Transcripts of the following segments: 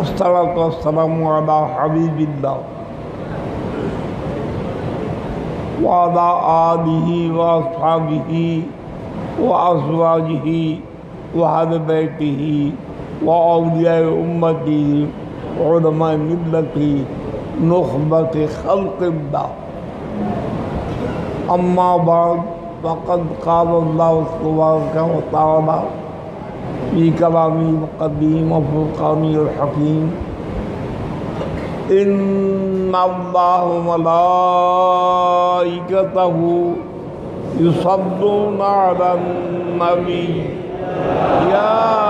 الصلاة والسلام على حبيب الله وعلى آله وأصحابه وأزواجه وأهل بيته وأولياء أمته وعلماء ملته نخبة خلق الله. أما بعد فقد قال الله تبارك وتعالى في كلامه القديم وفرقانه الحكيم. إن الله وملائكته يصلون على النبي. يا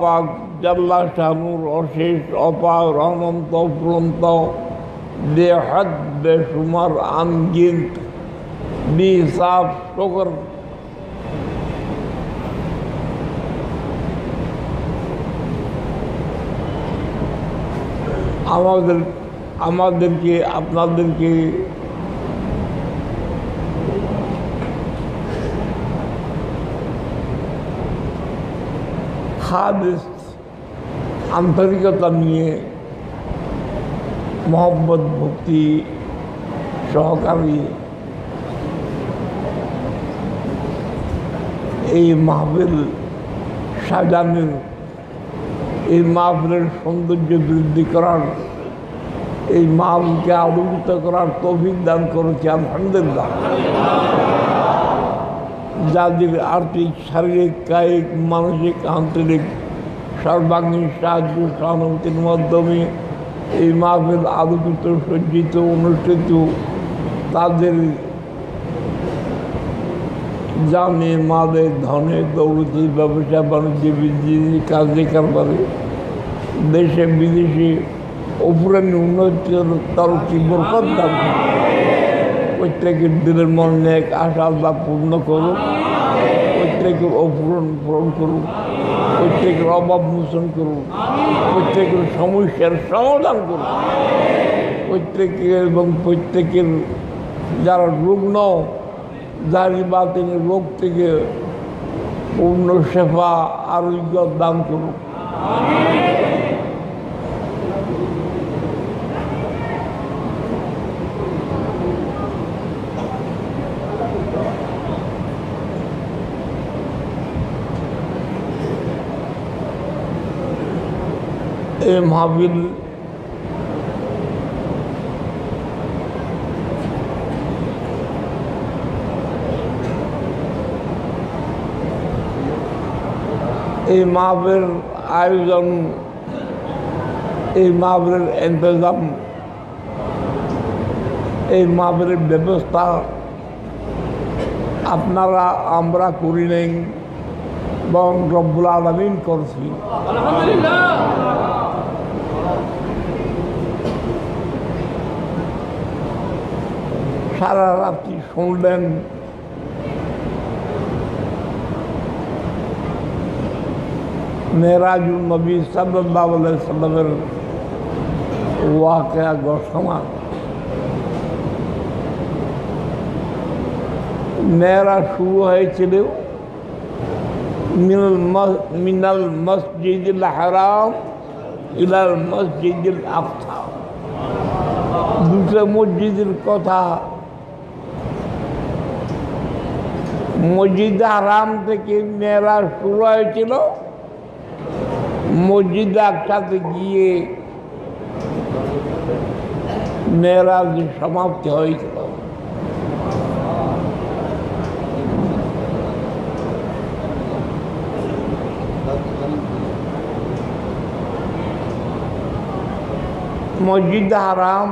পাক জাল্লা শানুর অশেষ অপার অনন্ত অফুরন্ত বেহাদ বেসুমার আনগিন্ত বিসাব শকর আমাদের আমাদেরকে আপনাদেরকে খাদিস আন্তরিকতা নিয়ে মোহব্বত, ভক্তি সহকারী এই মাহফিল সাজানোর, এই মাহফিলের সৌন্দর্য বৃদ্ধি করার, এই মাহফিলকে আলোকিত করার তৌফিক দান করেছে, আলহামদুলিল্লাহ। যাদের আর্থিক, শারীরিক, কায়িক, মানসিক, আন্তরিক, সর্বাঙ্গীন সাহায্য সহানুভূতির মাধ্যমে এই মাহফিল আলোকিত, সজ্জিত, অনুষ্ঠিত। তাদের জানে, মালে, ধনে, দৌলতি, ব্যবসা, বাণিজ্য বৃদ্ধি কাজে কারবারে দেশে, বিদেশে উপরে উন্নতির তরফি বরকত দান প্রত্যেকের দিনের মনে এক আশা আল্লাহ পূর্ণ করুক। প্রত্যেকের অপূরণ পূরণ করুক। প্রত্যেকের অভাব মোচন করুন প্রত্যেকের সমস্যার সমাধান করুন প্রত্যেকের এবং প্রত্যেকের যারা রুগ্ন জারি বাতিল রোগ থেকে পূর্ণ সেবা, আরোগ্য দান করুন মাহবিল এই মাহবের আয়োজন, এই মাহবের ইন্তজাম, এই মাহবের ব্যবস্থা আপনারা, আমরা করি নেই এবং রব্বুল আলমিন করছি। সারা রাত্রি শুনলেন। মেরাজুল নবী সাল্লামের ওয়াকেয়া ঘোষণা মেয়েরা শুরু হয়েছিল মিনাল মস- মিনাল মসজিদুল হারাম ইলাল মসজিদুল আকসা। দুটো মসজিদের কথা মসজিদ হারাম থেকে মেয়েরা শুরু হয়েছিল। মসজিদ একসাথে গিয়ে মেয়েরাজ সমাপ্তি হয়েছিল। মসজিদ হারাম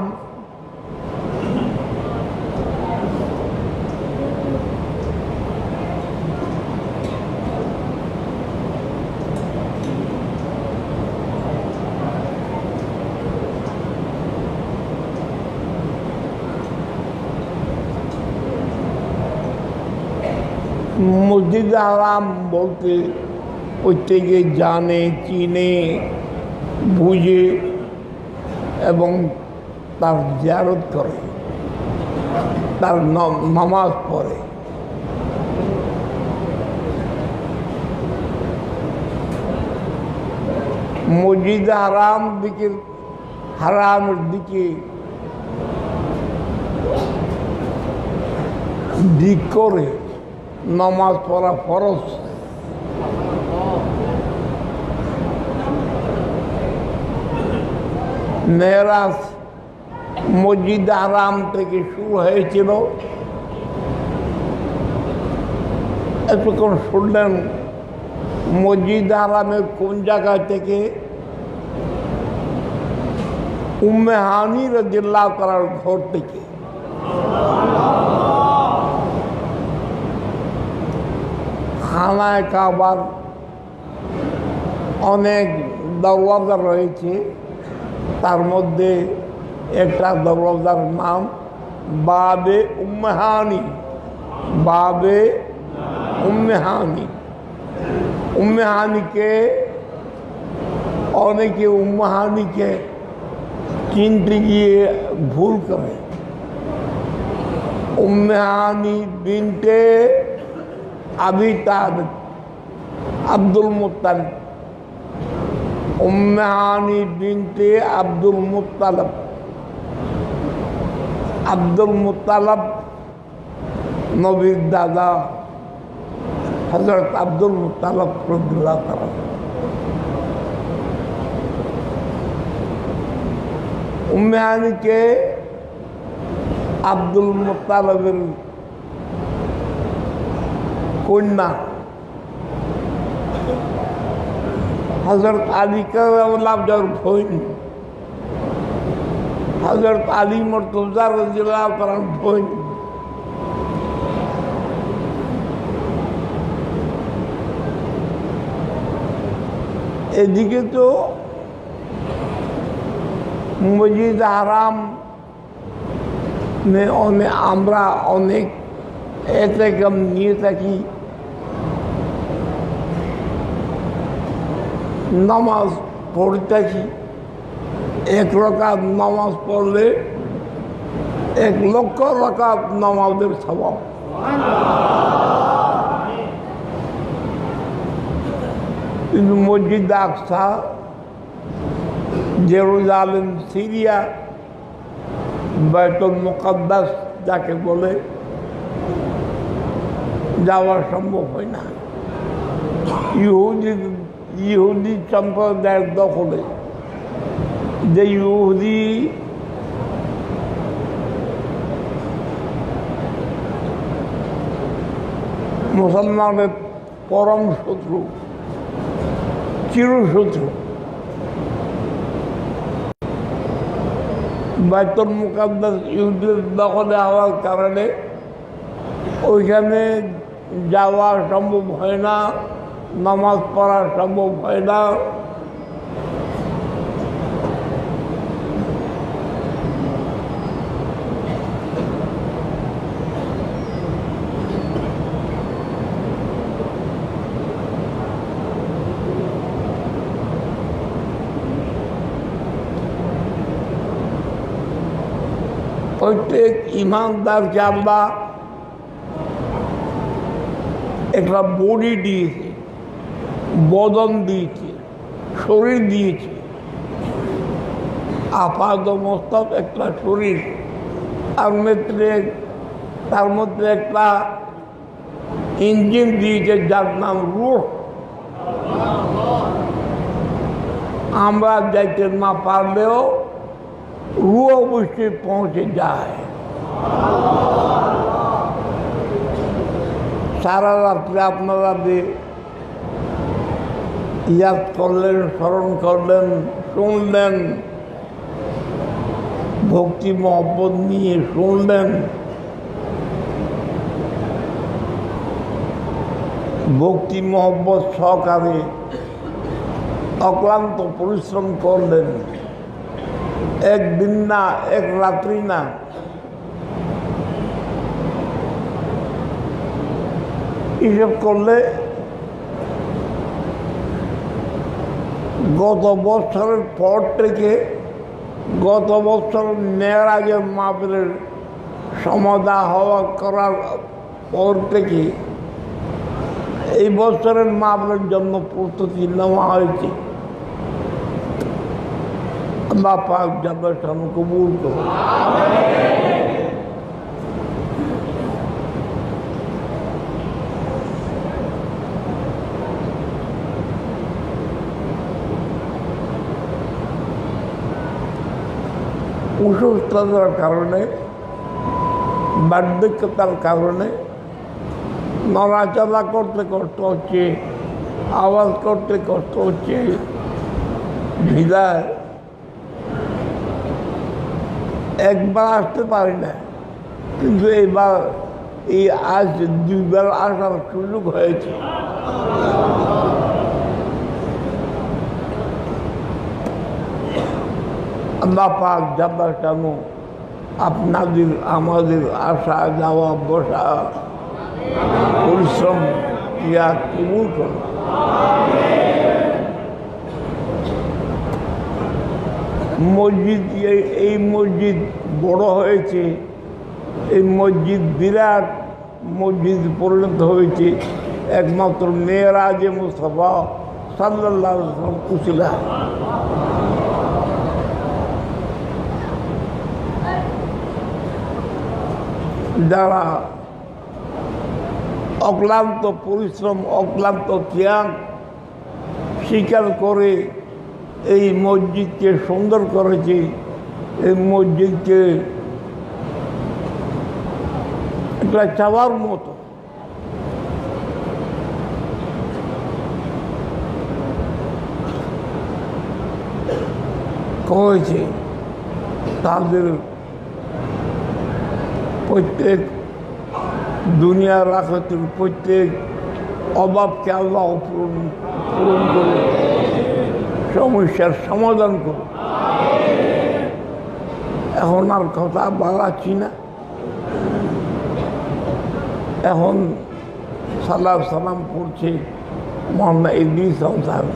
মসজিদ হারাম বলতে প্রত্যেকে জানে, চিনে, বুঝে এবং তার জিয়ারত করে, তার নামাজ পড়ে। মসজিদ হারাম দিকে হারামের দিকে দিক করে নামাজ পড়া ফরজ। মেয়েরাজ মসজিদ আরাম থেকে শুরু হয়েছিল। এতক্ষণ শুনলেন? মসজিদ আরামের কোন জায়গা থেকে? উম্মে হানি রাজিল্লাহ করার ঘর থেকে। খানায় কাবার অনেক দরওয়াজা রয়েছে। তার মধ্যে একটা দরওয়াজার নাম বাবে উম্মেহানি বাবে উম্মেহানি উম্মেহানিকে অনেকে উম্মেহানিকে চিনতে গিয়ে ভুল করে। Umm Hani bint Abi Abdul Muttalib. Umm Hani bint Abdul Muttalib. Abdul Muttalib নবীর দাদা হজরত আব্দুল মুতালব রবুল্লাহ তালা উম্মেহানিকে আব্দুল মুতালবের কন্যা হজরত আলী কাবলাবজার ভৈন হজরত আলী মর্তজা রাজিল্লাহ করার ভৈন এদিকে তো মসজিদ হারাম মে অনেক আমরা অনেক এতে কম নিয়ে থাকি নামাজ পড়তেছি। এক রকাত নামাজ পড়লে এক লক্ষ রকাত নামাজের স্বভাব কিন্তু মসজিদ আকসা, জেরুজালেম, সিরিয়া, বাইতুল মুকদ্দাস যাকে বলে, যাওয়া সম্ভব হয় না। ইহুদি ইহুদি সম্প্রদায়ের দখলে, যে ইহুদি মুসলমানের পরম শত্রু, চিরশত্রু, বাইতুল মুকাদ্দাস ইহুদের দখলে হওয়ার কারণে ওইখানে যাওয়া সম্ভব হয় না। নামাজ পড়া সম্ভব হয় না। প্রত্যেক ইমানদারকে আল্লাহ একটা বডি দিয়েছে। বদন দিয়েছে, শরীর দিয়েছে। আপাত মস্তক একটা শরীর, তার মধ্যে তার মধ্যে একটা ইঞ্জিন দিয়েছে যার নাম রুহ। আমরা যাইতে না পারলেও রু অবশ্যই পৌঁছে যায়। সারা রাত্রে আপনারা ইয়াদ করলেন, স্মরণ করলেন, শুনলেন। ভক্তি, মহব্বত নিয়ে শুনলেন। ভক্তি, মহব্বত সহকারে অক্লান্ত পরিশ্রম করলেন। একদিন না, এক রাত্রি না। এসব করলে গত বছরের পর থেকে গত বছর মেয়েরাজের মাহফিলের সমাধা হওয়া করার পর থেকে এই বছরের মাপের জন্য প্রস্তুতি নেওয়া হয়েছে। আল্লাহ পাক কবুল অসুস্থতার কারণে, বার্ধক্যতার কারণে নড়াচলা করতে কষ্ট হচ্ছে, আওয়াজ করতে কষ্ট হচ্ছে ভিড়ায় একবার আসতে পারি না। কিন্তু এবার এই আজ দুইবার আসার সুযোগ হয়েছে। আল্লাহ পাক যাবার কেন আপনাদের, আমাদের আসা যাওয়া, বসা, পরিশ্রম, ক্রিয়া কবুল করুন। মসজিদ, এই- মসজিদ বড় হয়েছে, এই মসজিদ বিরাট, মসজিদ পরিণত হয়েছে, একমাত্র মেয়েরা যে মুস্তফা সাল্লাহ কুশিলা যারা অক্লান্ত পরিশ্রম, অক্লান্ত ত্যাগ স্বীকার করে এই মসজিদকে সুন্দর করেছে, এই মসজিদকে একটা চাওয়ার মতো। হয়েছে তাদের প্রত্যেক দুনিয়ার রাখাতের প্রত্যেক অভাবকে আল্লাহ পূরণ করে সমস্যার সমাধান করুন। এখন আর কথা বাড়াচ্ছি না। এখন সালাম সালাম করছে মোহাম্মদ ইদ্রিস সাহেব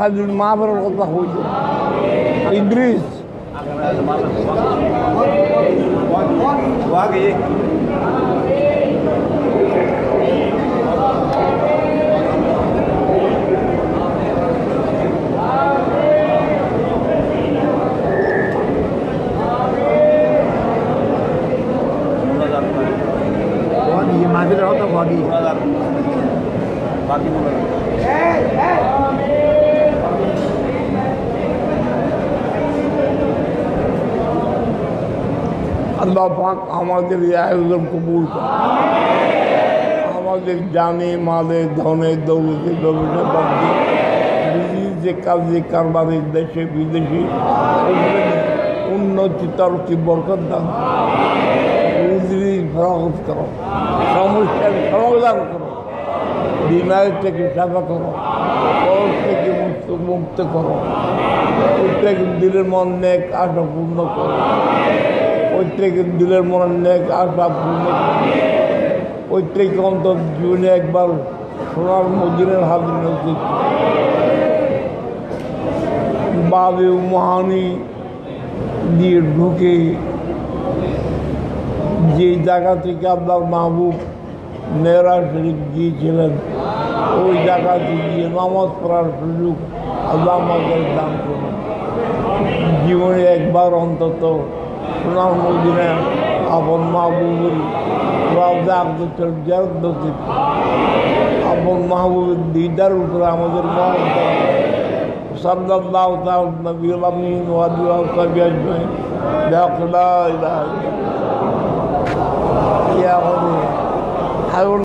خلوا المعبر والغضة خوجه إدريس واقعي बाकी बाकी আল্লাহ পাক আমাদের এই আয়োজন কবুল করে। আমাদের জানে, মালে, ধনে, দৌলতে দৌলতে বাকি যে কাজে কারবারের দেশে, বিদেশে উন্নতি তরকি বরকত দান রুজি ফরাগত করো। সমস্যার সমাধান করো। বিমারের থেকে সেবা করো। থেকে মুক্ত মুক্ত করো। প্রত্যেক দিলের মন নেক, আশা পূর্ণ করো। প্রত্যেকের দিলের মনের নেক আশা প্রত্যেক অন্তর জীবনে একবার সোনার মদিনের হাজির নজর বাবে মহানি দিয়ে ঢুকে যে জায়গা থেকে আপনার মাহবুব মেয়েরা শরীফ গিয়েছিলেন, ওই জায়গাতে গিয়ে নামাজ পড়ার সুযোগ আল্লাহ আমাদের দান করুন। জীবনে একবার অন্তত মদিনে আপন মাহবুবের রাজা আব্দুল জারদ নসিব আপন মাহবুবের দিদার উপরে আমাদের সাল্লাল্লাহু তাআলা নবীল আমিন ওয়া আলিহি